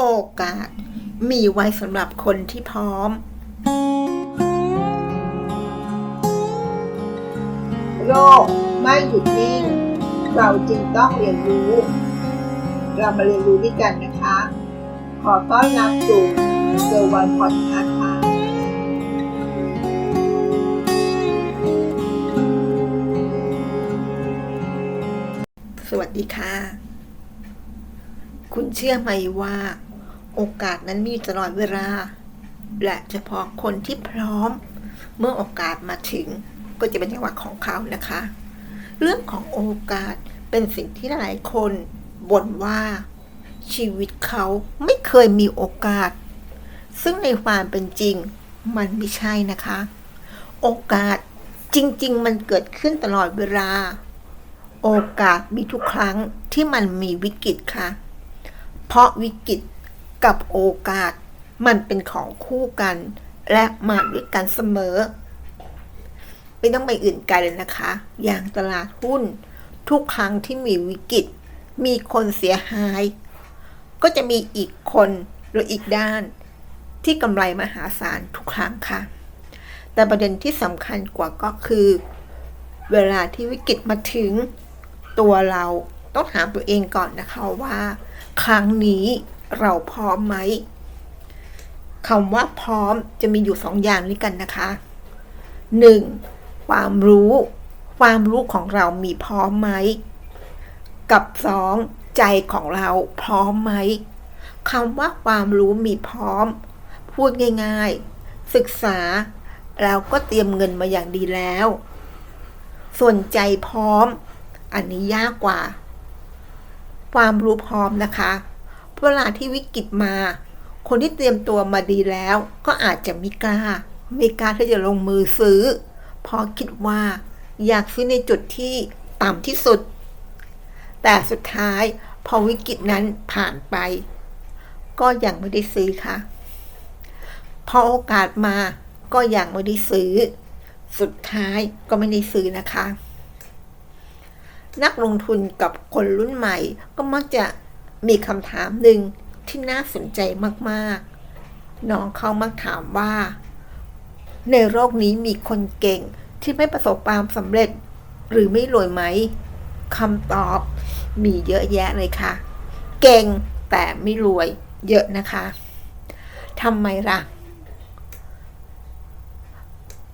โอกาส มีไว้สำหรับคนที่พร้อม โลกไม่หยุดนิ่ง เราจึงต้องเรียนรู้ เรามาเรียนรู้ด้วยกันนะคะ ขอต้อนรับสู่เซอร์วันพอดคาส์ค่ะสวัสดีค่ะ คุณเชื่อไหมว่า โอกาสนั้นมีตลอดเวลา และเฉพาะคนที่พร้อม เมื่อโอกาสมาถึงก็จะเป็นจังหวะของเขานะคะ เรื่องของโอกาสเป็นสิ่งที่หลายคนบ่นว่าชีวิตเขาไม่เคยมีโอกาส ซึ่งในความเป็นจริงมันไม่ใช่นะคะ โอกาสจริง ๆ มันเกิดขึ้นตลอดเวลา โอกาสมีทุกครั้งที่มันมีวิกฤตค่ะ เพราะวิกฤต กับโอกาส มันเป็นของคู่กัน และมาด้วยกันเสมอ ไม่ต้องไปอื่นไกลเลยนะคะ อย่างตลาดหุ้น ทุกครั้งที่มีวิกฤต มีคนเสียหาย ก็จะมีอีกคนหรืออีกด้าน ที่กำไรมหาศาลทุกครั้งค่ะ แต่ประเด็นที่สำคัญกว่าก็คือ เวลาที่วิกฤตมาถึงตัวเราต้องถามตัวเองก่อนนะคะว่า ครั้งนี้ เราพร้อมไหมคำว่าพร้อมจะมีอยู่สองอย่างนี้กันนะคะหนึ่งความรู้ ความรู้ของเรามีพร้อมไหม กับสองใจของเราพร้อมไหมคำว่าความรู้มีพร้อม พูดง่ายๆ ศึกษาแล้วก็เตรียมเงินมาอย่างดีแล้ว ส่วนใจพร้อม อันนี้ยากกว่า ความรู้พร้อมนะคะ เวลาที่วิกฤตมา คนที่เตรียมตัวมาดีแล้ว ก็อาจจะไม่กล้าไม่กล้าที่จะลงมือซื้อ เพราะคิดว่า อยากซื้อในจุดที่ต่ำที่สุด แต่สุดท้ายพอวิกฤตนั้นผ่านไป ก็ยังไม่ได้ซื้อค่ะ พอโอกาสมาก็ยังไม่ได้ซื้อ สุดท้ายก็ไม่ได้ซื้อนะคะ นักลงทุนกับคนรุ่นใหม่ก็มักจะ มีคำถามหนึ่งที่น่าสนใจมากๆ น้องเขามักถามว่า ในโลกนี้มีคนเก่งที่ไม่ประสบความสำเร็จ หรือไม่รวยไหมคำตอบมีเยอะแยะเลยค่ะ เก่งแต่ไม่รวยเยอะนะคะทำไมล่ะ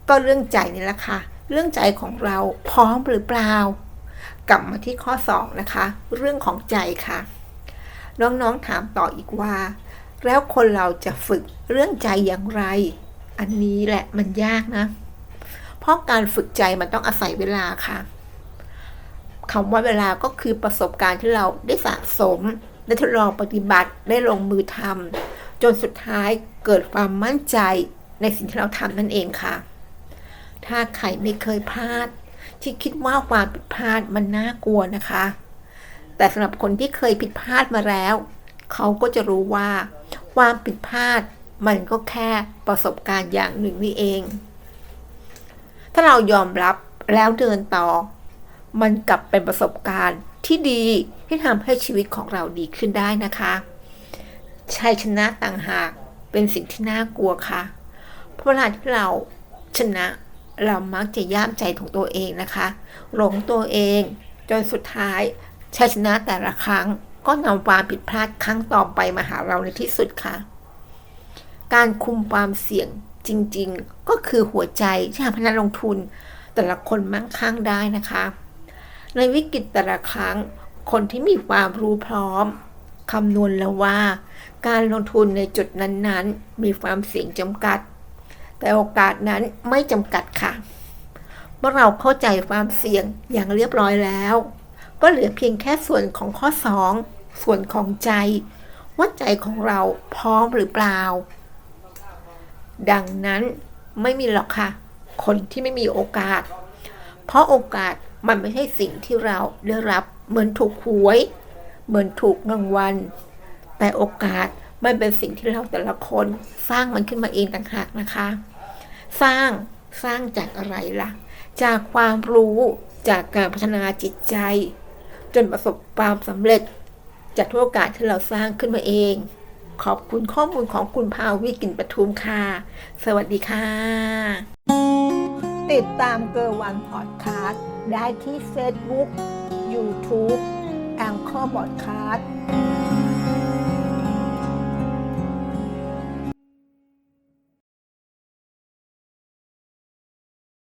ก็เรื่องใจนี่แหละค่ะ เรื่องใจของเราพร้อมหรือเปล่า กลับมาที่ข้อ 2 นะคะ เรื่องของใจค่ะ น้องๆถามต่ออีกว่า แล้วคนเราจะฝึกเรื่องใจอย่างไร อันนี้แหละมันยากนะ เพราะการฝึกใจมันต้องอาศัยเวลาค่ะคำว่าเวลาก็คือประสบการณ์ที่เราได้สะสม ได้ทดลองปฏิบัติได้ลงมือทำจนสุดท้ายเกิดความมั่นใจในสิ่งที่เราทำนั่นเองค่ะ ถ้าใครไม่เคยพลาด ที่คิดว่าความผิดพลาดมันน่ากลัวนะคะ แต่สำหรับคนที่เคยผิดพลาดมาแล้ว เขาก็จะรู้ว่า ความผิดพลาดมันก็แค่ประสบการณ์อย่างหนึ่งนี่เอง ถ้าเรายอมรับแล้วเดินต่อ มันกลับเป็นประสบการณ์ที่ดีที่ทำให้ชีวิตของเราดีขึ้นได้นะคะชัยชนะต่างหากเป็นสิ่งที่น่ากลัวค่ะ เพราะเวลาที่เราชนะเรามักจะย่ามใจของตัวเองนะคะ หลงตัวเอง จนสุดท้าย ชัยชนะแต่ละครั้งก็นำความผิดพลาดครั้งต่อไปมาหาเราในที่สุดค่ะ การคุมความเสี่ยงจริง ๆ ก็คือหัวใจที่ทำให้นักลงทุน แต่ละคนมั่งคั่งได้นะคะ ในวิกฤตแต่ละครั้ง คนที่มีความรู้พร้อมคำนวณแล้วว่า การลงทุนในจุดนั้นๆ มีความเสี่ยงจำกัด แต่โอกาสนั้นไม่จำกัดค่ะเมื่อเราเข้าใจความเสี่ยงอย่างเรียบร้อยแล้ว ก็เหลือเพียงแค่ส่วนของข้อ 2 ส่วนของใจ ว่าใจของเราพร้อมหรือเปล่า ดังนั้นไม่มีหรอกค่ะ คนที่ไม่มีโอกาส เพราะโอกาสมันไม่ใช่สิ่งที่เราได้รับเหมือนถูกหวย เหมือนถูกรางวัล แต่โอกาสมันเป็นสิ่งที่เราแต่ละคนสร้างมันขึ้นมาเองต่างหากนะคะ สร้างสร้างจากอะไรล่ะ จากความรู้จากการพัฒนาจิตใจ จนประสบความสำเร็จ จากทุกโอกาสที่เราสร้างขึ้นมาเอง ขอบคุณข้อมูลของคุณภาวิกินปทุมค่ะ สวัสดีค่ะ ติดตามเกอร์วันพอดคาสต์ได้ที่เฟซบุ๊กยูทูบแองเกอร์บอดคาสต์